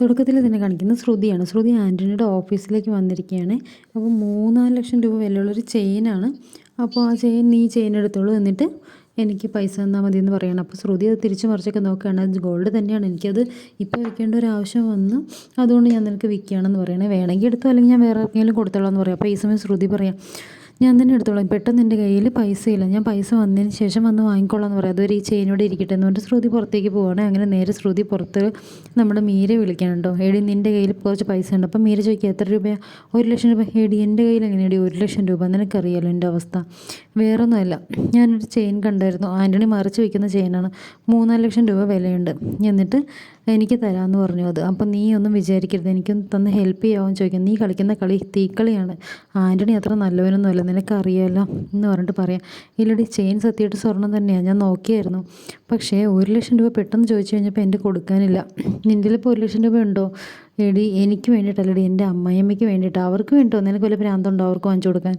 തുടക്കത്തിൽ തന്നെ കാണിക്കുന്ന ശ്രുതിയാണ്. ശ്രുതി ആന്റണിയുടെ ഓഫീസിലേക്ക് വന്നിരിക്കുകയാണ്. അപ്പോൾ മൂന്നാൽ ലക്ഷം രൂപ വിലയുള്ളൊരു ചെയിനാണ്. അപ്പോൾ ആ ചെയിൻ നീ ചെയിൻ എടുത്തോളൂ എന്നിട്ട് എനിക്ക് പൈസ തന്നാൽ മതി എന്ന് പറയണം. അപ്പോൾ ശ്രുതി അത് തിരിച്ചു മറിച്ചൊക്കെ നോക്കുകയാണ്. അത് ഗോൾഡ് തന്നെയാണ്. എനിക്കത് ഇപ്പോൾ വിൽക്കേണ്ട ഒരു ആവശ്യം വന്നു. അതുകൊണ്ട് ഞാൻ നിനക്ക് വിൽക്കുകയാണെന്ന് പറയണേ. വേണമെങ്കിൽ എടുത്തോ അല്ലെങ്കിൽ ഞാൻ വേറെ ആർക്കെങ്കിലും കൊടുത്തോളാം എന്ന് പറയാം. അപ്പോൾ ഈ സമയം ശ്രുതി പറയാം. ഞാൻ തന്നെ എടുത്തോളാം. പെട്ടെന്ന് എന്റെ കയ്യിൽ പൈസ ഇല്ല ഞാൻ പൈസ വന്നതിന് ശേഷം വന്ന് വാങ്ങിക്കോളാം എന്ന് പറയാം. അതൊരു ഈ ചെയിനോടെ ഇരിക്കട്ടെ എന്ന് പറഞ്ഞിട്ട് ശ്രുതി പുറത്തേക്ക് പോവുകയാണ് അങ്ങനെ നേരെ ശ്രുതി പുറത്ത് നമ്മുടെ മീര വിളിക്കാൻ വിളിക്കാനുണ്ടോ എടി നിന്റെ കയ്യിൽ കുറച്ച് പൈസ ഉണ്ട്. അപ്പം മീര ചോദിക്കുക എത്ര രൂപയാണ് ഒരു ലക്ഷം രൂപ. എടി എന്റെ കയ്യിൽ എങ്ങനെയാടി ഒരു ലക്ഷം രൂപ? നിനക്കറിയാലോ എന്റെ അവസ്ഥ. വേറൊന്നുമല്ല. ഞാനൊരു ചെയിൻ കണ്ടായിരുന്നു. ആന്റണി മറിച്ച് വയ്ക്കുന്ന ചെയിനാണ് മൂന്നാൽ ലക്ഷം രൂപ വിലയുണ്ട്. എന്നിട്ട് എനിക്ക് തരാമെന്ന് പറഞ്ഞു അത്. അപ്പം നീ ഒന്നും വിചാരിക്കരുത്. എനിക്കൊന്ന് തന്ന് ഹെൽപ്പ് ചെയ്യാമെന്ന് ചോദിക്കാം നീ കളിക്കുന്ന കളി തീക്കളിയാണ്. ആന്റണി അത്ര നല്ലവനൊന്നുമല്ല നിനക്കറിയാമല്ലോ എന്ന് പറഞ്ഞിട്ട് പറയാം. ഇല്ലടി ചെയിൻ സത്യമായിട്ട് സ്വർണം തന്നെയാണ് ഞാൻ നോക്കിയായിരുന്നു. പക്ഷേ ഒരു ലക്ഷം രൂപ പെട്ടെന്ന് ചോദിച്ചു കഴിഞ്ഞപ്പോൾ എന്റെ കൊടുക്കാനില്ല. നിന്റെ ഇപ്പോൾ ഒരു ലക്ഷം രൂപ ഉണ്ടോ? എടി എനിക്ക് വേണ്ടിയിട്ടല്ലടി എന്റെ അമ്മയമ്മയ്ക്ക് വേണ്ടിയിട്ട്. അവർക്ക് വേണ്ടിട്ടോ? നിനക്ക് വല്ല പ്രാന്തമുണ്ടോ അവർക്ക് വാങ്ങിച്ചു കൊടുക്കാൻ?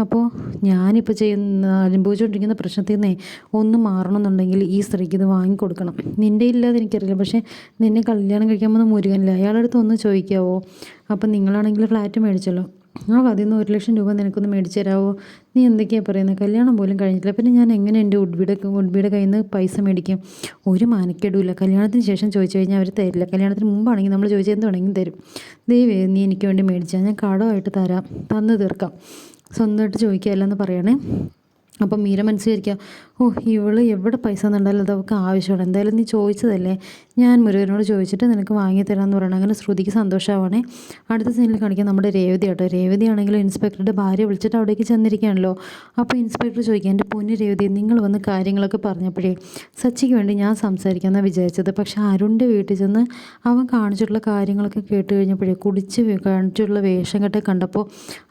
അപ്പോൾ ഞാനിപ്പോൾ ചെയ്യുന്ന അനുഭവിച്ചുകൊണ്ടിരിക്കുന്ന പ്രശ്നത്തിൽ നിന്നേ ഒന്ന് മാറണമെന്നുണ്ടെങ്കിൽ ഈ സ്ത്രീക്ക് ഇത് വാങ്ങിക്കൊടുക്കണം നിന്റെ ഇല്ലാതെ എനിക്കറിയില്ല. പക്ഷേ നിന്നെ കല്യാണം കഴിക്കാൻ പോകുന്ന മുരുകനില്ല? അയാളുടെ അടുത്ത് ഒന്ന് ചോദിക്കാവോ? അപ്പം നിങ്ങളാണെങ്കിൽ ഫ്ലാറ്റ് മേടിച്ചല്ലോ. ആ അതിൽ നിന്ന് ഒരു ലക്ഷം രൂപ നിനക്കൊന്ന് മേടിച്ചു തരാമോ നീ എന്തൊക്കെയാണ് പറയുന്നത് കല്യാണം പോലും കഴിഞ്ഞിട്ടില്ല. പിന്നെ ഞാൻ എങ്ങനെ എന്റെ ഉഡ്ബിയുടെ ഉഡ്ബിയുടെ കയ്യിൽ നിന്ന് പൈസ മേടിക്കും? ഒരു മാനക്കേടുമില്ല. കല്യാണത്തിന് ശേഷം ചോദിച്ചു കഴിഞ്ഞാൽ അവർ തരില്ല. കല്യാണത്തിന് മുമ്പാണെങ്കിൽ നമ്മൾ ചോദിച്ചാൽ എന്ത് വേണമെങ്കിലും തരും. ദൈവേ നീ എനിക്ക് വേണ്ടി മേടിച്ചാൽ ഞാൻ കടമായിട്ട് തരാം. തന്നു തീർക്കാം. സ്വന്തമായിട്ട് ചോദിക്കുകയല്ല എന്ന് പറയണേ. അപ്പം മീര മനസ്സിലായിരിക്കുക ഓ ഇവൾ എവിടെ പൈസ എന്നുണ്ടായാലും അത് അവൾക്ക് ആവശ്യമാണ്. എന്തായാലും നീ ചോദിച്ചതല്ലേ? ഞാൻ മുരുകനോട് ചോദിച്ചിട്ട് നിനക്ക് വാങ്ങി തരാമെന്ന് പറയണം. അങ്ങനെ ശ്രുതിക്ക് സന്തോഷമാവണേ. അടുത്ത സീനിൽ കാണിക്കാൻ നമ്മുടെ രേവതി ആട്ടോ രേവതി ആണെങ്കിലും ഇൻസ്പെക്ടറുടെ ഭാര്യ വിളിച്ചിട്ട് അവിടേക്ക് ചെന്നിരിക്കുകയാണല്ലോ. അപ്പോൾ ഇൻസ്പെക്ടർ ചോദിക്കുക എന്റെ പൊന്നു രേവതി നിങ്ങൾ വന്ന് കാര്യങ്ങളൊക്കെ പറഞ്ഞപ്പോഴേ സച്ചിക്ക് വേണ്ടി ഞാൻ സംസാരിക്കാമെന്നാണ് വിചാരിച്ചത്. പക്ഷേ അരുണിന്റെ വീട്ടിൽ ചെന്ന് അവൻ കാണിച്ചിട്ടുള്ള കാര്യങ്ങളൊക്കെ കേട്ട് കഴിഞ്ഞപ്പോഴേ കുടിച്ച് കാണിച്ചിട്ടുള്ള വേഷം കെട്ടെ കണ്ടപ്പോൾ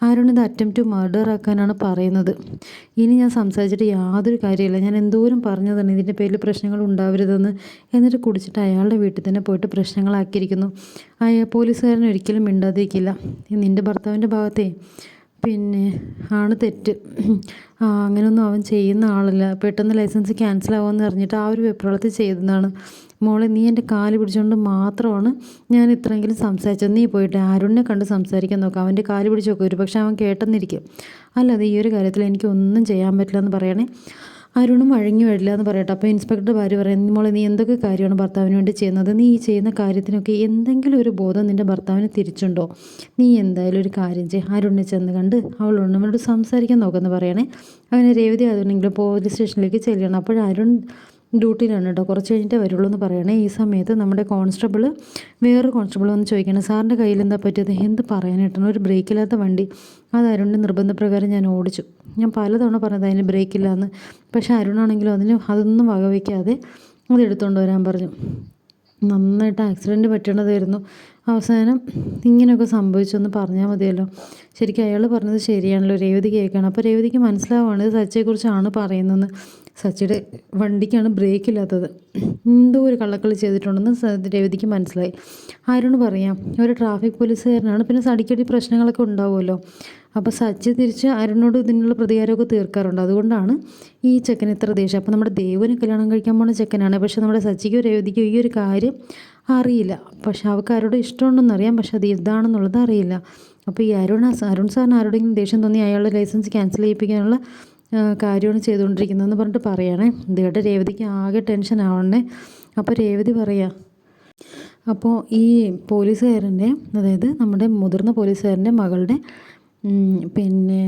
അരുൺ ഇത് അറ്റംപ്റ്റ് മർഡർ ആക്കാനാണ് പറയുന്നത്. ഇനി ഞാൻ സംസാരിച്ചിട്ട് യാതൊരു കാര്യമില്ല. ഞാൻ എന്തോരം പറഞ്ഞതാണ് ഇതിന്റെ പേരിൽ പ്രശ്നങ്ങൾ ഉണ്ടാവരുതെന്ന്. എന്നിട്ട് കുടിച്ചിട്ട് അയാളുടെ വീട്ടിൽ തന്നെ പോയിട്ട് പ്രശ്നങ്ങളാക്കിയിരിക്കുന്നു. അയാൾ പോലീസുകാരൻ ഒരിക്കലും മിണ്ടാതിരിക്കില്ല. നിന്റെ ഭർത്താവിന്റെ ഭാഗത്തേ പിന്നെ ആണ് തെറ്റ്. അങ്ങനെയൊന്നും അവൻ ചെയ്യുന്ന ആളല്ല. പെട്ടെന്ന് ലൈസൻസ് ക്യാൻസൽ ആവുമെന്ന് അറിഞ്ഞിട്ട് ആ ഒരു വെപ്രാളത്തിൽ ചെയ്തതാണ്. മോളെ നീ എന്റെ കാൽ പിടിച്ചുകൊണ്ട് മാത്രമാണ് ഞാൻ ഇത്രയെങ്കിലും സംസാരിച്ചത്. നീ പോയിട്ട് അരുണിനെ കണ്ട് സംസാരിക്കാൻ നോക്കാം. അവന്റെ കാൽ പിടിച്ച് നോക്കും. ഒരു പക്ഷേ അവൻ കേട്ടെന്നിരിക്കും. അല്ലാതെ ഈ ഒരു കാര്യത്തിൽ എനിക്ക് ഒന്നും ചെയ്യാൻ പറ്റില്ല എന്ന് പറയണേ. അരുണും വഴങ്ങി വരില്ല എന്ന് പറയട്ടെ. അപ്പോൾ ഇൻസ്പെക്ടർ ഭാര്യ പറയുന്നത് മോളെ നീ എന്തൊക്കെ കാര്യമാണ് ഭർത്താവിന് വേണ്ടി ചെയ്യുന്നത്? നീ ഈ ചെയ്യുന്ന കാര്യത്തിനൊക്കെ എന്തെങ്കിലും ഒരു ബോധം നിന്റെ ഭർത്താവിന് തിരിച്ചുണ്ടോ? നീ എന്തായാലും ഒരു കാര്യം ചെയ്യും. അരുണിനെ ചെന്ന് കണ്ട് അവളോട് സംസാരിക്കാൻ നോക്കുമെന്ന് പറയണേ. അവനെ രേവതി അതുണ്ടെങ്കിൽ പോലീസ് സ്റ്റേഷനിലേക്ക് ചെല്ലണം അപ്പോൾ അരുൺ ഡ്യൂട്ടിയിലാണ് കേട്ടോ. കുറച്ച് കഴിഞ്ഞിട്ടേ വരുള്ളൂ എന്ന് പറയണേ. ഈ സമയത്ത് നമ്മുടെ കോൺസ്റ്റബിൾ വേറൊരു കോൺസ്റ്റബിൾ വന്ന് ചോദിക്കണം സാറിന്റെ കയ്യിൽ എന്താ പറ്റിയത്? എന്ത് പറയാനായിട്ടാണ്? ഒരു ബ്രേക്കില്ലാത്ത വണ്ടി. അത് അരുണിന്റെ നിർബന്ധപ്രകാരം ഞാൻ ഓടിച്ചു. ഞാൻ പലതവണ പറഞ്ഞത് അതിന് ബ്രേക്കില്ല എന്ന് പക്ഷേ അരുണാണെങ്കിലും അതിന് അതൊന്നും വകവയ്ക്കാതെ അത് എടുത്തുകൊണ്ട് വരാൻ പറഞ്ഞു. നന്നായിട്ട് ആക്സിഡന്റ് പറ്റണതായിരുന്നു. അവസാനം ഇങ്ങനെയൊക്കെ സംഭവിച്ചെന്ന് പറഞ്ഞാൽ മതിയല്ലോ. ശരിക്കും അയാൾ പറഞ്ഞത് ശരിയാണല്ലോ. രേവതി കേൾക്കണം. അപ്പോൾ രേവതിക്ക് മനസ്സിലാവുകയാണ് ഇത് സച്ചയെക്കുറിച്ചാണ് പറയുന്നതെന്ന്. സച്ചിയുടെ വണ്ടിക്കാണ് ബ്രേക്ക് ഇല്ലാത്തത് എന്തോ ഒരു കള്ളക്കളി ചെയ്തിട്ടുണ്ടെന്ന് രേവതിക്ക് മനസ്സിലായി. ആരോട് പറയാം ഒരു ട്രാഫിക് പോലീസുകാരനാണ് പിന്നെ അടിക്കടി പ്രശ്നങ്ങളൊക്കെ ഉണ്ടാവുമല്ലോ. അപ്പോൾ സച്ചി തിരിച്ച് അരുണിനോട് ഇതിനുള്ള പ്രതികാരമൊക്കെ തീർക്കാറുണ്ട്. അതുകൊണ്ടാണ് ഈ ചെക്കൻ ഇത്ര ദേഷ്യം. അപ്പോൾ നമ്മുടെ ദേവന് കല്യാണം കഴിക്കാൻ പോകുന്ന ചെക്കനാണ്. പക്ഷെ നമ്മുടെ സച്ചിക്കോ രേവതിക്കോ ഈ ഒരു കാര്യം അറിയില്ല. പക്ഷെ അവൾക്ക് ആരോട് ഇഷ്ടമുണ്ടെന്ന് അറിയാം. പക്ഷെ അത് ഇതാണെന്നുള്ളത് അറിയില്ല. അപ്പോൾ ഈ അരുൺ അരുൺ സാറിന് ആരോടെങ്കിലും ദേഷ്യം തോന്നി അയാളുടെ ലൈസൻസ് ക്യാൻസൽ ചെയ്യിപ്പിക്കാനുള്ള കാര്യമാണ് ചെയ്തുകൊണ്ടിരിക്കുന്നതെന്ന് പറഞ്ഞിട്ട് പറയണേ. ഇതേട്ട് രേവതിക്ക് ആകെ ടെൻഷൻ ആവണേ. അപ്പോൾ രേവതി പറയാ അപ്പോൾ ഈ പോലീസുകാരന്റെ അതായത് നമ്മുടെ മുതിർന്ന പോലീസുകാരന്റെ മകളുടെ പിന്നെ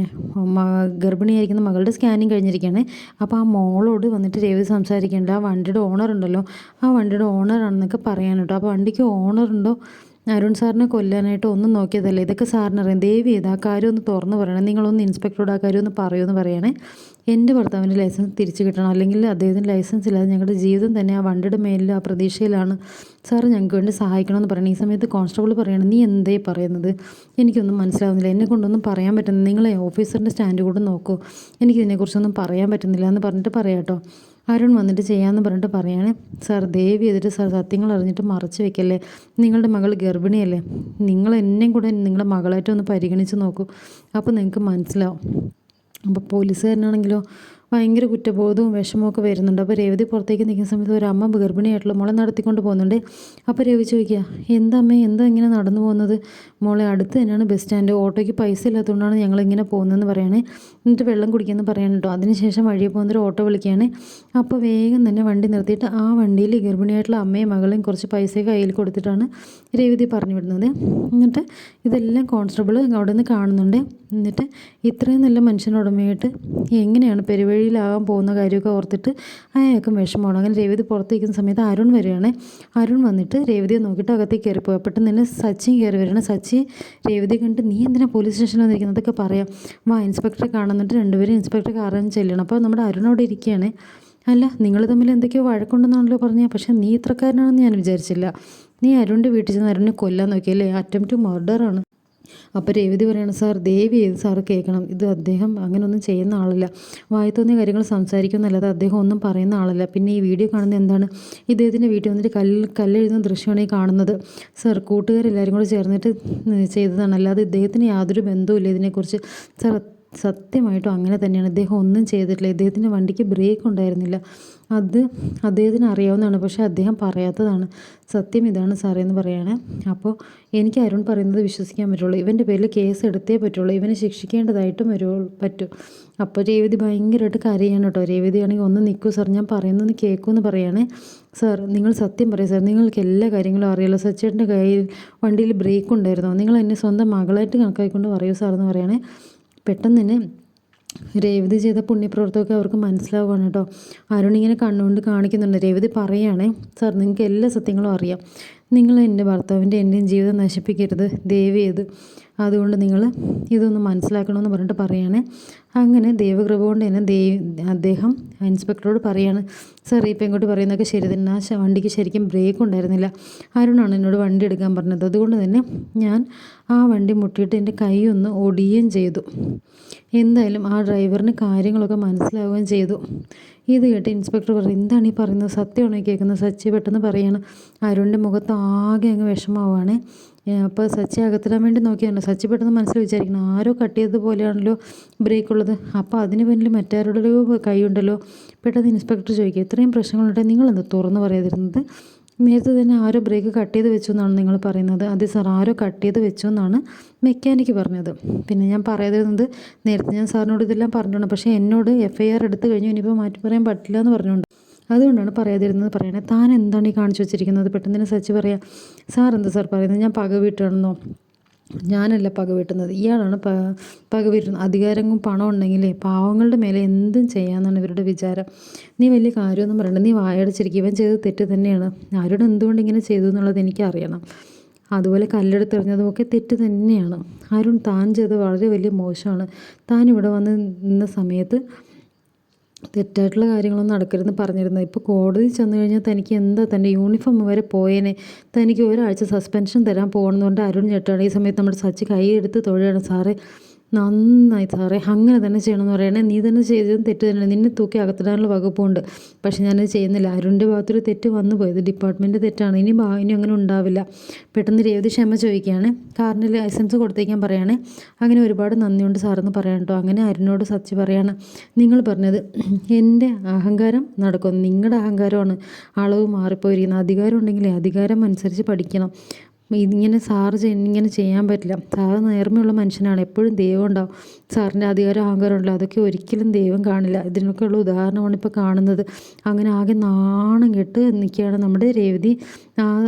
ഗർഭിണിയായിരിക്കുന്ന മകളുടെ സ്കാനിങ് കഴിഞ്ഞിരിക്കുകയാണ്. അപ്പോൾ ആ മോളോട് വന്നിട്ട് രേവതി സംസാരിക്കേണ്ട ആ വണ്ടിയുടെ ഓണർ ഉണ്ടല്ലോ ആ വണ്ടിയുടെ ഓണറാണെന്നൊക്കെ പറയാൻ കേട്ടോ. അപ്പോൾ വണ്ടിക്ക് ഓണറുണ്ടോ അരുൺ സാറിനെ കൊല്ലാനായിട്ട് ഒന്നും നോക്കിയതല്ല. ഇതൊക്കെ സാറിന് അറിയാം ദേവി ഏതാ ആ കാര്യം ഒന്ന് തുറന്നു പറയണം. നിങ്ങളൊന്ന് ഇൻസ്പെക്ടറോട് ആ കാര്യം ഒന്ന് പറയുമെന്ന് പറയണേ. എന്റെ ഭർത്താവിന്റെ ലൈസൻസ് തിരിച്ചു കിട്ടണം. അല്ലെങ്കിൽ അദ്ദേഹത്തിന് ലൈസൻസ് ഇല്ലാതെ ഞങ്ങളുടെ ജീവിതം തന്നെ ആ വണ്ടിയുടെ മേലിൽ ആ പ്രതീക്ഷയിലാണ് സാറ് ഞങ്ങൾക്ക് വേണ്ടി സഹായിക്കണമെന്ന് പറയണം. ഈ സമയത്ത് കോൺസ്റ്റബിൾ പറയണം നീ എന്തേ പറയുന്നത്? എനിക്കൊന്നും മനസ്സിലാവുന്നില്ല. എന്നെ കൊണ്ടൊന്നും പറയാൻ പറ്റുന്നില്ല. നിങ്ങളെ ഓഫീസറിന്റെ സ്റ്റാൻഡ് കൂടെ നോക്കൂ. എനിക്കിതിനെക്കുറിച്ചൊന്നും പറയാൻ പറ്റുന്നില്ല എന്ന് പറഞ്ഞിട്ട് പറയാം കേട്ടോ അരുൺ വന്നിട്ട് ചെയ്യാമെന്ന് പറഞ്ഞിട്ട് പറയാണ് സാർ ദേവി എതിരെ സാർ സത്യങ്ങൾ അറിഞ്ഞിട്ട് മറച്ചു വെക്കല്ലേ? നിങ്ങളുടെ മകൾ ഗർഭിണിയല്ലേ? നിങ്ങൾ എന്നെയും കൂടെ നിങ്ങളുടെ മകളായിട്ട് ഒന്ന് പരിഗണിച്ച് നോക്കൂ. അപ്പോൾ നിങ്ങൾക്ക് മനസ്സിലാവും. അപ്പോൾ പോലീസുകാരനാണെങ്കിലോ ഭയങ്കര കുറ്റബോധവും വിഷമവും ഒക്കെ വരുന്നുണ്ട്. അപ്പോൾ രേവതി പുറത്തേക്ക് നിൽക്കുന്ന സമയത്ത് ഒരു അമ്മ ഗർഭിണിയായിട്ടുള്ള മോളെ നടത്തിക്കൊണ്ട് പോകുന്നുണ്ട്. അപ്പോൾ രവി ചോദിക്കുക എന്താ അമ്മ എന്താ ഇങ്ങനെ നടന്നു പോകുന്നത്? മോളെ അടുത്ത് തന്നെയാണ് ബസ് സ്റ്റാൻഡ്. ഓട്ടോയ്ക്ക് പൈസ ഇല്ലാത്തതുകൊണ്ടാണ് ഞങ്ങൾ ഇങ്ങനെ പോകുന്നതെന്ന് പറയണേ. എന്നിട്ട് വെള്ളം കുടിക്കുമെന്ന് പറയാൻ കേട്ടോ അതിനുശേഷം വഴിയെ പോകുന്നൊരു ഓട്ടോ വിളിക്കുകയാണ്. അപ്പോൾ വേഗം തന്നെ വണ്ടി നിർത്തിയിട്ട് ആ വണ്ടിയിൽ ഗർഭിണിയായിട്ടുള്ള അമ്മയും മകളെയും കുറച്ച് പൈസ കയ്യിൽ കൊടുത്തിട്ടാണ് രേവതി പറഞ്ഞു വിടുന്നത്. എന്നിട്ട് ഇതെല്ലാം കോൺസ്റ്റബിൾ അവിടെ നിന്ന് കാണുന്നുണ്ട്. എന്നിട്ട് ഇത്രയും നല്ല മനുഷ്യനുടമയായിട്ട് എങ്ങനെയാണ് പെരുവഴിയിലാകാൻ പോകുന്ന കാര്യമൊക്കെ ഓർത്തിട്ട് അയാൾക്കും വിഷമമാണ്. അങ്ങനെ രേവതി പുറത്തേക്കുന്ന സമയത്ത് അരുൺ വരികയാണ്. അരുൺ വന്നിട്ട് രേവതിയെ നോക്കിയിട്ട് അകത്തേക്ക് കയറി പോയി പെട്ടെന്ന് തന്നെ സച്ചിൻ കയറി വരികയാണ്. സച്ചി രേവതി കണ്ട് നീ എന്തിനാ പോലീസ് സ്റ്റേഷനിൽ വന്നിരിക്കുന്നത്? അതൊക്കെ പറയാം. വാ ഇൻസ്പെക്ടറെ കാണുന്നിട്ട് രണ്ടുപേരും ഇൻസ്പെക്ടറെ കാണാൻ ചെല്ലണം. അപ്പോൾ നമ്മുടെ അരുൺ അവിടെ ഇരിക്കുകയാണ്. അല്ല നിങ്ങൾ തമ്മിൽ എന്തൊക്കെയോ വഴക്കുണ്ടെന്നാണല്ലോ പറഞ്ഞത്. പക്ഷേ നീ ഇത്രക്കാരനാണെന്ന് ഞാൻ വിചാരിച്ചില്ല. നീ അരുണിന്റെ വീട്ടിൽ ചെന്ന് അരുണിനെ കൊല്ലാൻ നോക്കിയല്ലേ? അറ്റംപ്റ്റ് മർഡറാണ്. അപ്പോൾ രേവതി പറയണം സാർ ദേവി ഏത് സാറ് കേൾക്കണം? ഇത് അദ്ദേഹം അങ്ങനെയൊന്നും ചെയ്യുന്ന ആളല്ല. വായി തോന്നിയ കാര്യങ്ങൾ സംസാരിക്കുന്നല്ലാതെ അദ്ദേഹം ഒന്നും പറയുന്ന ആളല്ല. പിന്നെ ഈ വീഡിയോ കാണുന്നത് എന്താണ്? ഇദ്ദേഹത്തിന്റെ വീട്ടിൽ വന്നിട്ട് കല്ല് കല്ലെഴുതുന്ന ദൃശ്യമാണ് ഈ കാണുന്നത്. സാർ കൂട്ടുകാരെല്ലാവരും കൂടെ ചേർന്നിട്ട് ചെയ്തതാണ്. അല്ലാതെ ഇദ്ദേഹത്തിന് യാതൊരു ബന്ധവുമില്ല ഇതിനെക്കുറിച്ച്. സാർ സത്യമായിട്ടും അങ്ങനെ തന്നെയാണ്. ഇദ്ദേഹം ഒന്നും ചെയ്തിട്ടില്ല. ഇദ്ദേഹത്തിന്റെ വണ്ടിക്ക് ബ്രേക്ക് ഉണ്ടായിരുന്നില്ല. അത് അദ്ദേഹത്തിന് അറിയാവുന്നതാണ്. പക്ഷേ അദ്ദേഹം പറയാത്തതാണ്. സത്യം ഇതാണ് സാറേ എന്ന് പറയാണ്. അപ്പോൾ എനിക്ക് അരുൺ പറയുന്നത് വിശ്വസിക്കാൻ പറ്റുള്ളൂ. ഇവന്റെ പേരിൽ കേസ് എടുത്തേ പറ്റുള്ളൂ. ഇവനെ ശിക്ഷിക്കേണ്ടതായിട്ടും വരുള്ളൂ പറ്റും. അപ്പോൾ രേവതി ഭയങ്കരമായിട്ട് കരയാണ് കേട്ടോ. രേവതി ആണെങ്കിൽ ഒന്ന് നിൽക്കൂ സാർ. ഞാൻ പറയുന്നത് കേൾക്കുമെന്ന് പറയുകയാണേ സാർ നിങ്ങൾ സത്യം പറയും സാർ. നിങ്ങൾക്ക് എല്ലാ കാര്യങ്ങളും അറിയാലോ. സച്ചേട്ടന്റെ കയ്യിൽ വണ്ടിയിൽ ബ്രേക്ക് ഉണ്ടായിരുന്നോ? നിങ്ങൾ എന്നെ സ്വന്തം മകളായിട്ട് കണക്കാക്കിക്കൊണ്ട് പറയൂ സാർ എന്ന് പറയണേ. പെട്ടെന്ന് തന്നെ രേവതി ചെയ്ത പുണ്യപ്രവർത്തകമൊക്കെ അവർക്ക് മനസ്സിലാവുകയാണ് കേട്ടോ. അരുണിങ്ങനെ കണ്ണുകൊണ്ട് കാണിക്കുന്നുണ്ട്. രേവതി പറയുകയാണേ സാർ നിങ്ങൾക്ക് എല്ലാ സത്യങ്ങളും അറിയാം. നിങ്ങൾ എന്റെ ഭർത്താവിന്റെ എന്റെയും ജീവിതം നശിപ്പിക്കരുത് ചെയ്ത്. അതുകൊണ്ട് നിങ്ങൾ ഇതൊന്ന് മനസ്സിലാക്കണമെന്ന് പറഞ്ഞിട്ട് പറയുകയാണ് അങ്ങനെ ദൈവകൃപ കൊണ്ട് തന്നെ ദേ അദ്ദേഹം ഇൻസ്പെക്ടറോട് പറയാണ് സർ ഈ പെങ്ങോട്ട് പറയുന്നതൊക്കെ ശരി തന്നെ. ആ വണ്ടിക്ക് ശരിക്കും ബ്രേക്ക് ഉണ്ടായിരുന്നില്ല. അരുണാണ് എന്നോട് വണ്ടി എടുക്കാൻ പറഞ്ഞത്? അതുകൊണ്ട് തന്നെ ഞാൻ ആ വണ്ടി മുട്ടിയിട്ട് എന്റെ കൈ ഒന്ന് ഒടിയുകയും ചെയ്തു. എന്തായാലും ആ ഡ്രൈവറിന് കാര്യങ്ങളൊക്കെ മനസ്സിലാവുകയും ചെയ്തു. ഇത് കേട്ട് ഇൻസ്പെക്ടർ പറഞ്ഞു എന്താണ് ഈ പറയുന്നത്? സത്യമാണോ കേൾക്കുന്നത്? സച്ചി പെട്ടെന്ന് പറയാണ്. അരുണിന്റെ മുഖത്ത് ആകെ അങ്ങ് വിഷമാവാണ് അപ്പോൾ സച്ചി അകത്തിടാൻ വേണ്ടി നോക്കിയാണ് സച്ചി പെട്ടെന്ന് മനസ്സിൽ വിചാരിക്കണം ആരോ കട്ട് ചെയ്തതുപോലെയാണല്ലോ ബ്രേക്ക് ഉള്ളത്. അപ്പോൾ അതിന് പിന്നിൽ മറ്റാരുടെ കൈ ഉണ്ടല്ലോ? പെട്ടെന്ന് ഇൻസ്പെക്ടർ ചോദിക്കുക ഇത്രയും പ്രശ്നങ്ങളുണ്ടെങ്കിൽ നിങ്ങളെന്ത് തുറന്ന് പറയാതിരുന്നത്? നേരത്തെ തന്നെ ആരോ ബ്രേക്ക് കട്ട് ചെയ്ത് വെച്ചു എന്നാണ് നിങ്ങൾ പറയുന്നത്. അതെ സാർ ആരോ കട്ട് ചെയ്ത് വെച്ചു എന്നാണ് മെക്കാനിക്ക് പറഞ്ഞത്. പിന്നെ ഞാൻ പറയാതിരുന്നത് നേരത്തെ ഞാൻ സാറിനോട് ഇതെല്ലാം പറഞ്ഞിട്ടുണ്ട്. പക്ഷേ എന്നോട് എഫ് ഐ ആർ എടുത്തു കഴിഞ്ഞു. ഇനിയിപ്പോൾ മാറ്റി പറയാൻ പറ്റില്ല എന്ന് പറഞ്ഞുകൊണ്ട്. അതുകൊണ്ടാണ് പറയാതിരുന്നത് പറയണേ താൻ എന്താണ് ഈ കാണിച്ചു വെച്ചിരിക്കുന്നത്? പെട്ടെന്ന് തന്നെ സച്ചി പറയാം. സാർ എന്താ സാർ പറയുന്നത്? ഞാൻ പക വീട്ടാണെന്നോ ഞാനല്ല പക വീട്ടുന്നത്. ഇയാളാണ് പ പക വീട്ടുന്നത്. അധികാരവും പണം ഉണ്ടെങ്കിലേ പാവങ്ങളുടെ മേലെ എന്തും ചെയ്യാമെന്നാണ് ഇവരുടെ വിചാരം. നീ വലിയ കാര്യമൊന്നും പറയണ്ട. നീ വായടച്ചിരിക്കും. ഇവൻ ചെയ്തത് തെറ്റ് തന്നെയാണ്. ആരോട് എന്തുകൊണ്ട് ഇങ്ങനെ ചെയ്തു എന്നുള്ളത് എനിക്കറിയണം. അതുപോലെ കല്ലെടുത്തെറിഞ്ഞതും ഒക്കെ തെറ്റ് തന്നെയാണ്. അരുൺ താൻ ചെയ്തത് വളരെ വലിയ മോശമാണ്. താൻ ഇവിടെ വന്ന് നിന്ന സമയത്ത് തെറ്റായിട്ടുള്ള കാര്യങ്ങളൊന്നും നടക്കരുതെന്ന് പറഞ്ഞിരുന്നത്. ഇപ്പോൾ കോടതി ചെന്ന് കഴിഞ്ഞാൽ തനിക്ക് എന്താ തന്റെ യൂണിഫോം വരെ പോയേനെ. തനിക്ക് ഒരാഴ്ച സസ്പെൻഷൻ തരാൻ പോകണമെന്നുകൊണ്ട് അരുൺ ഞെട്ടാണ് ഈ സമയത്ത് നമ്മുടെ സച്ചി കൈ എടുത്ത് തൊഴുകയാണ്. സാറേ നന്നായി സാറേ. അങ്ങനെ തന്നെ ചെയ്യണമെന്ന് പറയണേ. നീ തന്നെ ചെയ്തതും തെറ്റ് തന്നെ നിന്നെ തൂക്കി അകത്തിടാനുള്ള വകുപ്പുണ്ട്. പക്ഷെ ഞാനത് ചെയ്യുന്നില്ല. അരുണിന്റെ ഭാഗത്തൊരു തെറ്റ് വന്നു പോയത് ഡിപ്പാർട്ട്മെന്റ് തെറ്റാണ്. ഇനി ഇനി അങ്ങനെ ഉണ്ടാവില്ല. പെട്ടെന്ന് രേവതി ക്ഷമ ചോദിക്കുകയാണ്. കാറിന് ലൈസൻസ് കൊടുത്തേക്കാൻ പറയുകയാണെ അങ്ങനെ ഒരുപാട് നന്ദിയുണ്ട് സാറെന്ന് പറയാം കേട്ടോ. അങ്ങനെ അരുണിനോട് സത്യം പറയാണ്. നിങ്ങൾ പറഞ്ഞത് എന്റെ അഹങ്കാരം നടക്കും നിങ്ങളുടെ അഹങ്കാരമാണ്. അളവ് മാറിപ്പോയിരിക്കുന്നത് അധികാരം ഉണ്ടെങ്കിലേ അധികാരം അനുസരിച്ച് പഠിക്കണം. ഇങ്ങനെ സാറ് ഇങ്ങനെ ചെയ്യാൻ പറ്റില്ല. സാറ് നേർമയുള്ള മനുഷ്യനാണ്. എപ്പോഴും ദൈവം ഉണ്ടാവും. സാറിന്റെ അധികാരം അഹങ്കാരം ഉണ്ടല്ലോ അതൊക്കെ ഒരിക്കലും ദൈവം കാണില്ല. ഇതിനൊക്കെയുള്ള ഉദാഹരണമാണ് ഇപ്പോൾ കാണുന്നത്. അങ്ങനെ ആകെ നാണം കെട്ട് നിൽക്കുകയാണ് നമ്മുടെ രേവതി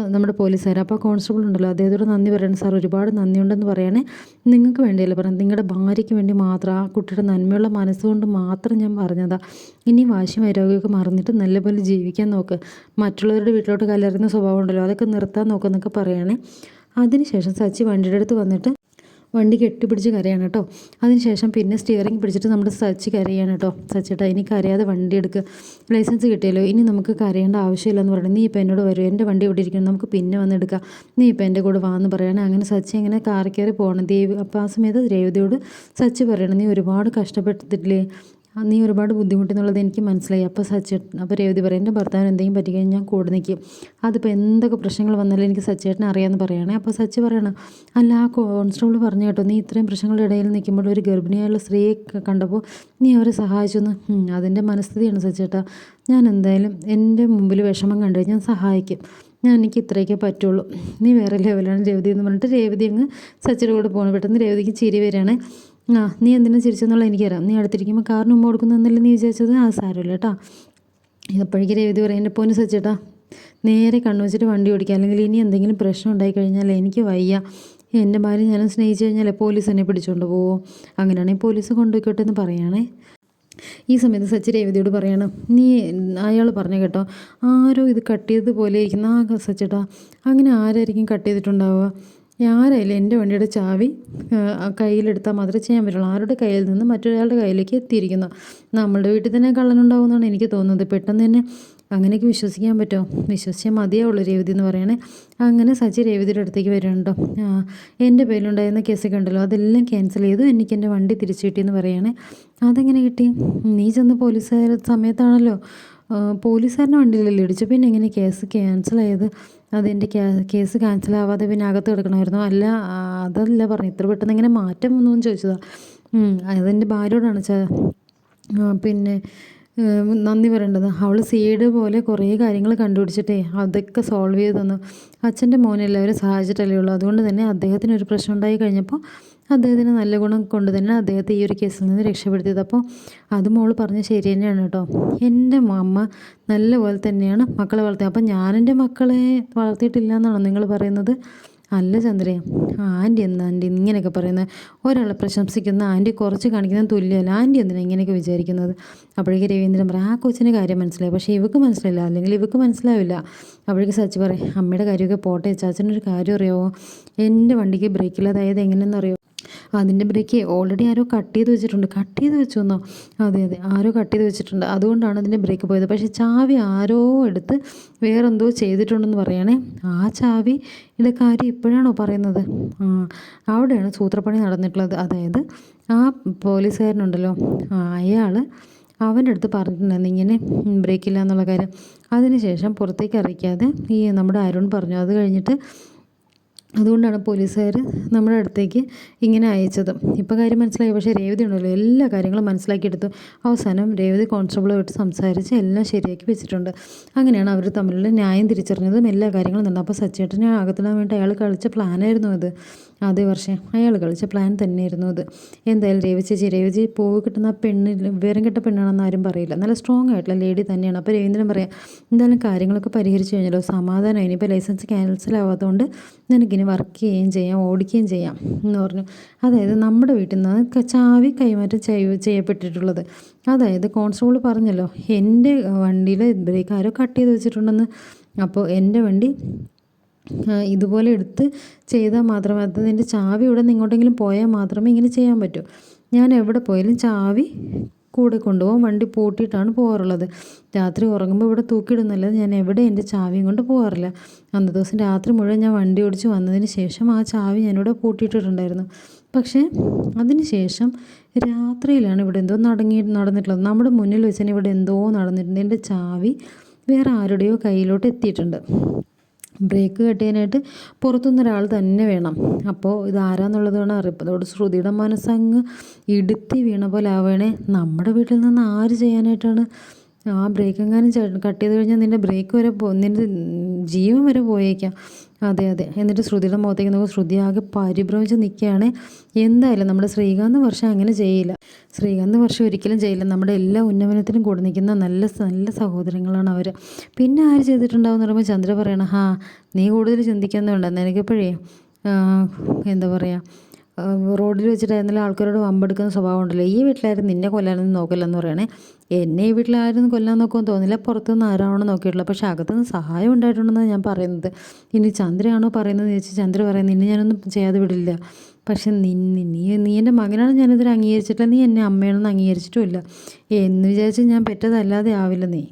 നമ്മുടെ പോലീസുകാർ. അപ്പോൾ കോൺസ്റ്റബിൾ ഉണ്ടല്ലോ. അദ്ദേഹത്തോട് നന്ദി പറയണം. സാർ ഒരുപാട് നന്ദിയുണ്ടെന്ന് പറയണേ. നിങ്ങൾക്ക് വേണ്ടിയല്ല പറയാം നിങ്ങളുടെ ഭാര്യയ്ക്ക് വേണ്ടി മാത്രം ആ കുട്ടിയുടെ നന്മയുള്ള മനസ്സുകൊണ്ട് മാത്രം ഞാൻ പറഞ്ഞതാണ് ഇനി വാശി വൈരോഗ്യമൊക്കെ മറന്നിട്ട് നല്ലപോലെ ജീവിക്കാൻ നോക്ക്. മറ്റുള്ളവരുടെ വീട്ടിലോട്ട് കലറുന്ന സ്വഭാവം ഉണ്ടല്ലോ. അതൊക്കെ നിർത്താൻ നോക്കുന്നൊക്കെ പറയുകയാണെ അതിനുശേഷം സച്ചി വണ്ടിയുടെ അടുത്ത് വന്നിട്ട് വണ്ടി കെട്ടിപ്പിടിച്ച് കരയാണ് കേട്ടോ. അതിനുശേഷം പിന്നെ സ്റ്റിയറിംഗ് പിടിച്ചിട്ട് നമ്മുടെ സച്ചി കരയാണ് കേട്ടോ. സച്ചിട്ടാ ഇനി കരയാതെ വണ്ടി എടുക്കുക ലൈസൻസ് കിട്ടിയല്ലോ ഇനി നമുക്ക് കരയേണ്ട ആവശ്യമില്ലെന്ന് പറഞ്ഞു. നീ ഇപ്പം എന്നോട് വരൂ എന്റെ വണ്ടി ഇവിടെ ഇരിക്കണം നമുക്ക് പിന്നെ വന്നെടുക്കാം നീ ഇപ്പം എന്റെ കൂടെ വാന്ന് പറയണേ. അങ്ങനെ സച്ചി ഇങ്ങനെ കാറി കയറി പോകണം ദേവി അപ്പം ആ സമയത്ത് രേവതിയോട് സച്ചി പറയണം നീ ഒരുപാട് കഷ്ടപ്പെട്ടിട്ടില്ലേ? നീ ഒരുപാട് ബുദ്ധിമുട്ടെന്നുള്ളത് എനിക്ക് മനസ്സിലായി. അപ്പോൾ സച്ചേട്ടൻ അപ്പോൾ രേവതി പറയും എന്റെ ഭർത്താവിന് എന്തെങ്കിലും പറ്റി കഴിഞ്ഞാൽ ഞാൻ കൂടെ നിൽക്കും അതിപ്പോൾ എന്തൊക്കെ പ്രശ്നങ്ങൾ വന്നാലും എനിക്ക് സച്ചേട്ടനെ അറിയാമെന്ന് പറയണേ. അപ്പോൾ സച്ചി പറയണം അല്ല ആ കോൺസ്റ്റബിൾ പറഞ്ഞു കേട്ടോ നീ ഇത്രയും പ്രശ്നങ്ങളുടെ ഇടയിൽ നിൽക്കുമ്പോൾ ഒരു ഗർഭിണിയായുള്ള സ്ത്രീയെ കണ്ടപ്പോൾ നീ അവരെ സഹായിച്ചെന്ന്. അതിന്റെ മനസ്ഥിതിയാണ് സച്ചേട്ടാ. ഞാൻ എന്തായാലും എന്റെ മുമ്പിൽ വിഷമം കണ്ടു ഞാൻ സഹായിക്കും. ഞാൻ എനിക്ക് ഇത്രയൊക്കെ പറ്റുള്ളൂ. നീ വേറെ ലെവലാണ് രേവതി എന്ന് പറഞ്ഞിട്ട് രേവതി അങ്ങ് സച്ചിയുടെ കൂടെ പോകണം പെട്ടെന്ന് രേവതിക്ക് ചിരി വരികയാണ്. ആ നീ എന്തിനാ ചിരിച്ചെന്നുള്ളത് എനിക്കറിയാം. നീ അടുത്തിരിക്കുമ്പോൾ കാറിന് മുമ്പ് കൊടുക്കുന്നതെന്നല്ലേ നീ വിചാരിച്ചത്? ആ സാരമില്ല കേട്ടോ. ഇതപ്പോഴേക്ക് രേവതി പറയാം എന്റെ പൊന്ന് സച്ചേട്ടാ നേരെ കണ്ണു വെച്ചിട്ട് വണ്ടി ഓടിക്കുക അല്ലെങ്കിൽ ഇനി എന്തെങ്കിലും പ്രശ്നം ഉണ്ടായി കഴിഞ്ഞാൽ എനിക്ക് വയ്യ. എന്റെ ഭാര്യ ഞാൻ സ്നേഹിച്ചു കഴിഞ്ഞാൽ പോലീസ് എന്നെ പിടിച്ചുകൊണ്ട് പോവോ. അങ്ങനെയാണെങ്കിൽ പോലീസ് കൊണ്ടുപോയിക്കോട്ടെ എന്ന് പറയുകയാണേ ഈ സമയത്ത് സച്ചി രേവതിയോട് പറയാണ് നീ അയാൾ പറഞ്ഞു കേട്ടോ ആരോ ഇത് കട്ട് ചെയ്തതുപോലെ ഇരിക്കുന്ന. ആ സച്ചേട്ടാ അങ്ങനെ ആരായിരിക്കും കട്ട് ചെയ്തിട്ടുണ്ടാവുക? ആരായാലും എന്റെ വണ്ടിയുടെ ചാവി കയ്യിലെടുത്താൽ മാത്രമേ ചെയ്യാൻ പറ്റുള്ളൂ. ആരുടെ കയ്യിൽ നിന്ന് മറ്റൊരാളുടെ കയ്യിലേക്ക് എത്തിയിരിക്കുന്നു? നമ്മളുടെ വീട്ടിൽ തന്നെ കള്ളനുണ്ടാവുമെന്നാണ് എനിക്ക് തോന്നുന്നത്. പെട്ടെന്ന് തന്നെ അങ്ങനെയൊക്കെ വിശ്വസിക്കാൻ പറ്റുമോ? വിശ്വസിച്ചാൽ മതിയാവുള്ളൂ രേവതി എന്ന് പറയണേ. അങ്ങനെ സച്ചി രേവതിയുടെ അടുത്തേക്ക് വരുന്നുണ്ടോ? എന്റെ പേരിലുണ്ടായിരുന്ന കേസൊക്കെ ഉണ്ടല്ലോ. അതെല്ലാം ക്യാൻസൽ ചെയ്തു. എനിക്ക് എന്റെ വണ്ടി തിരിച്ചു കിട്ടിയെന്ന് പറയണേ. അതെങ്ങനെ കിട്ടി? നീ ചെന്ന് പോലീസുകാർ സമയത്താണല്ലോ. പോലീസുകാരന്റെ വണ്ടിയിലല്ലേ ഇടിച്ചു പിന്നെ എങ്ങനെ കേസ് ക്യാൻസൽ ആയത്? അതെന്റെ കേസ് ക്യാൻസൽ ആവാതെ പിന്നെ അകത്ത് കിടക്കണമായിരുന്നു. അല്ല അതല്ല പറഞ്ഞു ഇത്ര പെട്ടെന്ന് എങ്ങനെ മാറ്റം വന്നു എന്ന് ചോദിച്ചതാ. ഉം, അതെന്റെ ഭാര്യയോടാണ് ചേ പിന്നെ നന്ദി പറയേണ്ടത്. അവൾ സീഡ് പോലെ കുറേ കാര്യങ്ങൾ കണ്ടുപിടിച്ചിട്ടേ അതൊക്കെ സോൾവ് ചെയ്ത് തന്നു. അച്ഛന്റെ മോനെല്ലാവരും സഹായിച്ചിട്ടല്ലേ ഉള്ളൂ. അതുകൊണ്ട് തന്നെ അദ്ദേഹത്തിന് ഒരു പ്രശ്നം ഉണ്ടായി കഴിഞ്ഞപ്പോൾ അദ്ദേഹത്തിന് നല്ല ഗുണം കൊണ്ട് തന്നെ അദ്ദേഹത്തെ ഈ ഒരു കേസിൽ നിന്ന് രക്ഷപ്പെടുത്തിയത്. അപ്പോൾ അത് മോൾ പറഞ്ഞ ശരി തന്നെയാണ് കേട്ടോ. എന്റെ അമ്മ നല്ല പോലെ തന്നെയാണ് മക്കളെ വളർത്തിയത്. അപ്പം ഞാനെന്റെ മക്കളെ വളർത്തിയിട്ടില്ല എന്നാണോ നിങ്ങൾ പറയുന്നത്? അല്ല ചന്ദ്രൻ ആന്റി എന്താ ആന്റി ഇങ്ങനെയൊക്കെ പറയുന്നത്? ഒരാളെ പ്രശംസിക്കുന്ന ആന്റി കുറച്ച് കാണിക്കുന്ന തുല്യമല്ല. ആന്റി എന്തിനാണ് ഇങ്ങനെയൊക്കെ വിചാരിക്കുന്നത്? അപ്പോഴേക്ക് രവീന്ദ്രൻ പറയും ആ കൊച്ചിന് കാര്യം മനസ്സിലായി. പക്ഷേ ഇവക്ക് മനസ്സിലായില്ല. അല്ലെങ്കിൽ ഇവക്ക് മനസ്സിലാവില്ല. അപ്പോഴേക്ക് സച്ചി പറയും അമ്മയുടെ കാര്യമൊക്കെ പോട്ടെ. ചാച്ചനൊരു കാര്യം അറിയാമോ എന്റെ വണ്ടിക്ക് ബ്രേക്കില്ലാതായത് എങ്ങനെയെന്ന് അറിയോ അതിന്റെ ബ്രേക്ക് ഓൾറെഡി ആരോ കട്ട് ചെയ്ത് വെച്ചിട്ടുണ്ട്. കട്ട് ചെയ്ത് വെച്ചോന്നോ? അതെ അതെ. ആരോ കട്ട് ചെയ്ത് വെച്ചിട്ടുണ്ട്. അതുകൊണ്ടാണ് അതിന്റെ ബ്രേക്ക് പോയത്. പക്ഷേ ചാവി ആരോ എടുത്ത് വേറെന്തോ ചെയ്തിട്ടുണ്ടെന്ന് പറയണേ. ആ ചാവിയുടെ കാര്യം ഇപ്പോഴാണോ പറയുന്നത്? ആ അവിടെയാണ് സൂത്രപ്പണി നടന്നിട്ടുള്ളത്. അതായത് ആ പോലീസുകാരനുണ്ടല്ലോ. അയാൾ അവന്റെ അടുത്ത് പറഞ്ഞിട്ടുണ്ടായിരുന്നു ഇങ്ങനെ ബ്രേക്കില്ല എന്നുള്ള കാര്യം. അതിനുശേഷം പുറത്തേക്ക് അറിയിക്കാതെ ഈ നമ്മുടെ അരുൺ പറഞ്ഞു. അത് കഴിഞ്ഞിട്ട് അതുകൊണ്ടാണ് പോലീസുകാർ നമ്മുടെ അടുത്തേക്ക് ഇങ്ങനെ അയച്ചത്. ഇപ്പോൾ കാര്യം മനസ്സിലായി. പക്ഷേ രേവതി ഉണ്ടല്ലോ. എല്ലാ കാര്യങ്ങളും മനസ്സിലാക്കിയെടുത്തു. അവസാനം രേവതി കോൺസ്റ്റബിളുമായിട്ട് സംസാരിച്ച് എല്ലാം ശരിയാക്കി വെച്ചിട്ടുണ്ട്. അങ്ങനെയാണ് അവർ തമ്മിലുള്ള ന്യായം തിരിച്ചറിഞ്ഞതും എല്ലാ കാര്യങ്ങളും നടന്നു അപ്പോൾ സച്ചേട്ടനെ അകത്തിടാൻ വേണ്ടി അയാൾ കളിച്ച പ്ലാനായിരുന്നു അത്. അതേ വർഷം അയാൾ കളിച്ച പ്ലാൻ തന്നെയായിരുന്നു അത്. എന്തായാലും രേവതി ചേച്ചി രേവതി പോയി കിട്ടുന്ന പെണ്ണിൽ വിവരം കെട്ട പെണ്ണാണെന്ന് ആരും പറയില്ല. നല്ല സ്ട്രോങ് ആയിട്ടുള്ള ലേഡി തന്നെയാണ്. അപ്പോൾ രവീന്ദ്രൻ പറയാം എന്തായാലും കാര്യങ്ങളൊക്കെ പരിഹരിച്ചു കഴിഞ്ഞല്ലോ. സമാധാനം ഇനിയിപ്പോൾ ലൈസൻസ് ക്യാൻസൽ ആവാത്തതുകൊണ്ട് നിനക്കിനി വർക്ക് ചെയ്യുകയും ചെയ്യാം ഓടിക്കുകയും ചെയ്യാം എന്ന് പറഞ്ഞു. അതായത് നമ്മുടെ വീട്ടിൽ നിന്ന് ചാവി കൈമാറ്റം ചെയ്യ ചെയ്യപ്പെട്ടിട്ടുള്ളത്. അതായത് കോൺസ്റ്റബിൾ പറഞ്ഞല്ലോ എന്റെ വണ്ടിയിൽ ബ്രേക്ക് ആരോ കട്ട് ചെയ്ത് വെച്ചിട്ടുണ്ടെന്ന്. അപ്പോൾ എന്റെ വണ്ടി ഇതുപോലെ എടുത്ത് ചെയ്താൽ മാത്രമേ അതിന്റെ ചാവി ഇവിടെ നിന്ന് ഇങ്ങോട്ടെങ്കിലും പോയാൽ മാത്രമേ ഇങ്ങനെ ചെയ്യാൻ പറ്റൂ. ഞാൻ എവിടെ പോയാലും ചാവി കൂടെ കൊണ്ടുപോകും വണ്ടി പൂട്ടിയിട്ടാണ് പോകാറുള്ളത്. രാത്രി ഉറങ്ങുമ്പോൾ ഇവിടെ തൂക്കിയിടുന്നില്ല ഞാൻ എവിടെ എന്റെ ചാവിയും കൊണ്ട് പോകാറില്ല. അന്നത്തെ ദിവസം രാത്രി മുഴുവൻ ഞാൻ വണ്ടി ഓടിച്ച് വന്നതിന് ശേഷം ആ ചാവി ഞാനിവിടെ പൂട്ടിയിട്ടിട്ടുണ്ടായിരുന്നു. പക്ഷേ അതിന് ശേഷം രാത്രിയിലാണ് ഇവിടെ എന്തോ നടങ്ങി നടന്നിട്ടുള്ളത്. നമ്മുടെ മുന്നിൽ വെച്ച് തന്നെ ഇവിടെ എന്തോ നടന്നിട്ടുണ്ട്. എന്റെ ചാവി വേറെ ആരുടെയോ കയ്യിലോട്ട് എത്തിയിട്ടുണ്ട്. ബ്രേക്ക് കെട്ടിയതിനായിട്ട് പുറത്തുനിന്ന് ഒരാൾ തന്നെ വേണം. അപ്പോൾ ഇത് ആരാന്നുള്ളത് വേണം അതോട് ശ്രുതിയുടെ മനസ്സങ്ങ് ഇടുത്തി വീണ പോലെ ആവണേ നമ്മുടെ വീട്ടിൽ നിന്ന് ആര് ചെയ്യാനായിട്ടാണ് ആ ബ്രേക്ക് എങ്ങാനും കട്ട് ചെയ്ത് കഴിഞ്ഞാൽ നിന്റെ ബ്രേക്ക് വരെ പോ നിന്റെ ജീവൻ വരെ പോയേക്കാം. അതെ അതെ. എന്നിട്ട് ശ്രുതിയുടെ മുഖത്തേക്ക് നോക്കുമ്പോൾ ശ്രുതി ആകെ പരിഭ്രമിച്ച് നിൽക്കുകയാണ് എന്തായാലും നമ്മുടെ ശ്രീകാന്ത് വർഷം അങ്ങനെ ചെയ്യില്ല. ശ്രീകാന്ത് വർഷം ഒരിക്കലും ചെയ്യില്ല. നമ്മുടെ എല്ലാ ഉന്നമനത്തിനും കൂടെ നിൽക്കുന്ന നല്ല നല്ല സഹോദരങ്ങളാണ് അവർ പിന്നെ ആര് ചെയ്തിട്ടുണ്ടാവും എന്ന് പറയുമ്പോൾ ചന്ദ്ര പറയണം ഹാ നീ കൂടുതൽ ചിന്തിക്കുന്നുണ്ട്. നിനക്കിപ്പോഴേ എന്താ പറയുക ആ, വെച്ചിട്ട് വെച്ചിട്ടായിരുന്നാലും ആൾക്കാരോട് വമ്പെടുക്കുന്ന സ്വഭാവം ഉണ്ടല്ലോ. ഈ വീട്ടിലായിരുന്നു നിന്നെ കൊല്ലാനൊന്നും നോക്കില്ലെന്ന് പറയണേ. എന്നെ ഈ വീട്ടിലായിരുന്നു കൊല്ലാൻ നോക്കുമെന്ന് തോന്നില്ല. പുറത്തുനിന്ന് ആരാണോ നോക്കിയിട്ടുള്ളത്. പക്ഷേ അകത്തുനിന്ന് സഹായം ഉണ്ടായിട്ടുണ്ടെന്നാണ് ഞാൻ പറയുന്നത്. ഇനി ചന്ദ്രയാണോ പറയുന്നത് ചോദിച്ചാൽ ചന്ദ്ര പറയുന്നത് ഇനി ഞാനൊന്നും ചെയ്യാതെ വിടില്ല. പക്ഷെ നിന്നെ നീ നീ എന്റെ മകനാണ് ഞാനിതിൽ അംഗീകരിച്ചിട്ടില്ല. നീ എന്നെ അമ്മയാണെന്ന് അംഗീകരിച്ചിട്ടുമില്ല. എന്ന് വിചാരിച്ച് ഞാൻ പെറ്റതല്ലാതെ ആവില്ല നീ.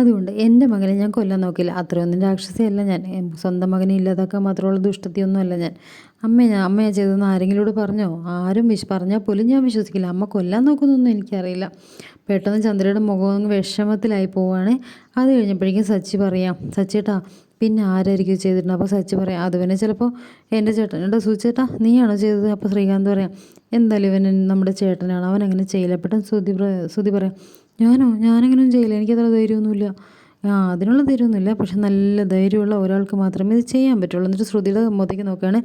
അതുകൊണ്ട് എന്റെ മകനെ ഞാൻ കൊല്ലാൻ നോക്കില്ല അത്രയൊന്നും രാക്ഷസിയല്ല ഞാൻ. സ്വന്തം മകനെ ഇല്ലാതാക്കാൻ മാത്രമുള്ള ദുഷ്ടത്തിയൊന്നുമല്ല ഞാൻ. അമ്മ ഞാൻ അമ്മയാ ചെയ്തതെന്ന് ആരെങ്കിലൂടെ പറഞ്ഞോ? ആരും വിശ് പറഞ്ഞാൽ പോലും ഞാൻ വിശ്വസിക്കില്ല. അമ്മ കൊല്ലാൻ നോക്കുന്നൊന്നും എനിക്കറിയില്ല. പെട്ടെന്ന് ചന്ദ്രയുടെ മുഖം വിഷമത്തിലായി പോവുകയാണ് അത് കഴിഞ്ഞപ്പോഴേക്കും സച്ചി പറയാം സച്ചേട്ടാ പിന്നെ ആരായിരിക്കും ചെയ്തിട്ടുണ്ട് അപ്പോൾ സച്ചി പറയാം അത് പിന്നെ ചിലപ്പോൾ എന്റെ ചേട്ടൻ. എന്റെ സുചേട്ടാ നീയാണോ ചെയ്തത്? അപ്പോൾ ശ്രീകാന്ത് പറയാം എന്തായാലും ഇവൻ നമ്മുടെ ചേട്ടനാണ്. അവൻ അങ്ങനെ ചെയ്യില്ല? പെട്ടെന്ന് ശ്രുതി ശ്രുതി പറയാം ഞാനോ? ഞാനങ്ങനൊന്നും ചെയ്യില്ല. എനിക്കത്ര ധൈര്യമൊന്നുമില്ല. ആ അതിനുള്ള ധൈര്യമൊന്നുമില്ല. പക്ഷെ നല്ല ധൈര്യമുള്ള ഒരാൾക്ക് മാത്രമേ ഇത് ചെയ്യാൻ പറ്റുള്ളൂ. എന്നിട്ട് ശ്രുതിയുടെ മുഖത്തേക്ക് നോക്കുകയാണ്.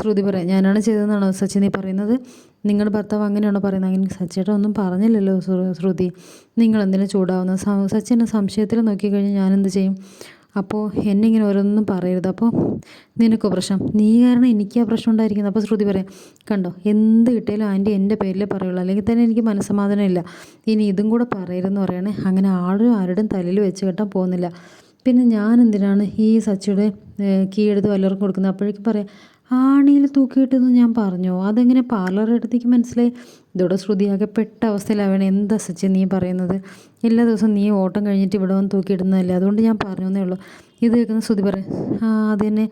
ശ്രുതി പറയാം ഞാനാണ് ചെയ്തതെന്നാണോ സച്ചി നീ പറയുന്നത്? നിങ്ങളുടെ ഭർത്താവ് അങ്ങനെയാണോ പറയുന്നത്? അങ്ങനെ സച്ചിയേട്ടൻ ഒന്നും പറഞ്ഞില്ലല്ലോ ശ്രുതി. നിങ്ങൾ എന്തിനാ ചൂടാവുന്നത് സച്ചിനെ സംശയത്തിൽ നോക്കിക്കഴിഞ്ഞാൽ ഞാനെന്ത് ചെയ്യും? അപ്പോൾ എന്നെ ഇങ്ങനെ ഓരോന്നും പറയരുത്. അപ്പോൾ നിനക്കോ പ്രശ്നം? നീ കാരണം എനിക്ക് പ്രശ്നം ഉണ്ടായിരിക്കുന്നത്. അപ്പോൾ ശ്രുതി പറയാം കണ്ടോ എന്ത് കിട്ടിയാലും ആന്റി എന്റെ പേരിലേ പറയുള്ളൂ. അല്ലെങ്കിൽ തന്നെ എനിക്ക് മനസ്സമാധാനം ഇല്ല. ഇനി ഇതും കൂടെ പറയരുതെന്ന് പറയണേ. അങ്ങനെ ആരും ആരുടെയും തലയിൽ വെച്ച് കെട്ടാൻ പോകുന്നില്ല. പിന്നെ ഞാൻ എന്തിനാണ് ഈ സച്ചിയുടെ കീ വല്ലവർക്കും കൊടുക്കുന്നത്? അപ്പോഴേക്കും പറയാം ആണിയിൽ തൂക്കിയിട്ടെന്ന് ഞാൻ പറഞ്ഞു? അതെങ്ങനെ പാർലർ എടുത്തേക്ക് മനസ്സിലായി? ഇതോടെ ശ്രുതിയാകെ പെട്ട അവസ്ഥയിലാവണേ. എന്താ സച്ചി നീ പറയുന്നത്? എല്ലാ ദിവസവും നീ ഓട്ടം കഴിഞ്ഞിട്ട് ഇവിടെ വന്ന് തൂക്കിയിടുന്നതല്ലേ? അതുകൊണ്ട് ഞാൻ പറഞ്ഞേ ഉള്ളൂ. ഇത് കേൾക്കുന്ന ശ്രുതി പറയും ആ അത് തന്നെ.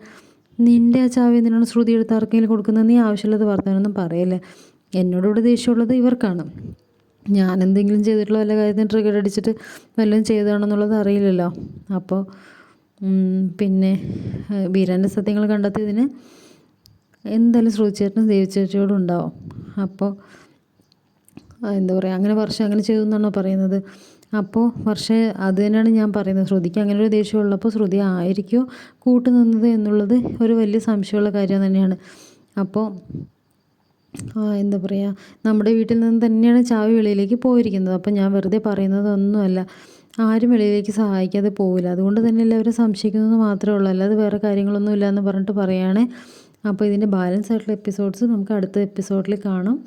നിന്റെ ആ ചാവി എന്തിനാണ് ശ്രുതി എടുത്ത് ആർക്കെങ്കിലും കൊടുക്കുന്നത്? നീ ആവശ്യമുള്ളത് വർത്തമാനമൊന്നും പറയല്ലേ. എന്നോടുകൂടെ ദേഷ്യമുള്ളത് ഇവർക്കാണ്. ഞാൻ എന്തെങ്കിലും ചെയ്തിട്ടുള്ള വല്ല കാര്യത്തിന് ട്രിഗർ അടിച്ചിട്ട് വല്ലതും ചെയ്തതാണെന്നുള്ളത് അറിയില്ലല്ലോ. അപ്പോൾ പിന്നെ ഏഹ്, ബീരാന്റെ സത്യങ്ങൾ കണ്ടെത്തിയതിന് എന്തായാലും ശ്രുതിച്ചേട്ടനും ദേവിച്ചേച്ചിയോടും ഉണ്ടാവും. അപ്പോൾ എന്താ പറയുക അങ്ങനെ വർഷം അങ്ങനെ ചെയ്തു എന്നാണോ പറയുന്നത്. അപ്പോൾ പക്ഷേ അത് തന്നെയാണ് ഞാൻ പറയുന്നത്. ശ്രുതിക്ക് അങ്ങനെ ഒരു ദേഷ്യം ഉള്ളപ്പോൾ ശ്രുതി ആയിരിക്കുമോ കൂട്ടുനിന്നത് എന്നുള്ളത് ഒരു വലിയ സംശയമുള്ള കാര്യം തന്നെയാണ്. അപ്പോൾ എന്താ പറയുക നമ്മുടെ വീട്ടിൽ നിന്ന് തന്നെയാണ് ചാവി വെളിയിലേക്ക് പോയിരിക്കുന്നത്. അപ്പോൾ ഞാൻ വെറുതെ പറയുന്നതൊന്നുമല്ല. ആരും വെളിയിലേക്ക് സഹായിക്കാതെ പോവില്ല. അതുകൊണ്ട് തന്നെ എല്ലാവരും സംശയിക്കുന്നത് മാത്രമേ ഉള്ളൂ. അല്ലാതെ വേറെ കാര്യങ്ങളൊന്നുമില്ല എന്ന് പറഞ്ഞിട്ട് പറയുകയാണ് അപ്പോൾ ഇതിന്റെ ബാലൻസ് ആയിട്ടുള്ള എപ്പിസോഡ്സ് നമുക്ക് അടുത്ത എപ്പിസോഡിൽ കാണാം.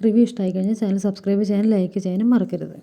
റിവ്യൂ ഇഷ്ടമായി കഴിഞ്ഞാൽ ചാനൽ സബ്സ്ക്രൈബ് ചെയ്യാനും ലൈക്ക് ചെയ്യാനും മറക്കരുത്.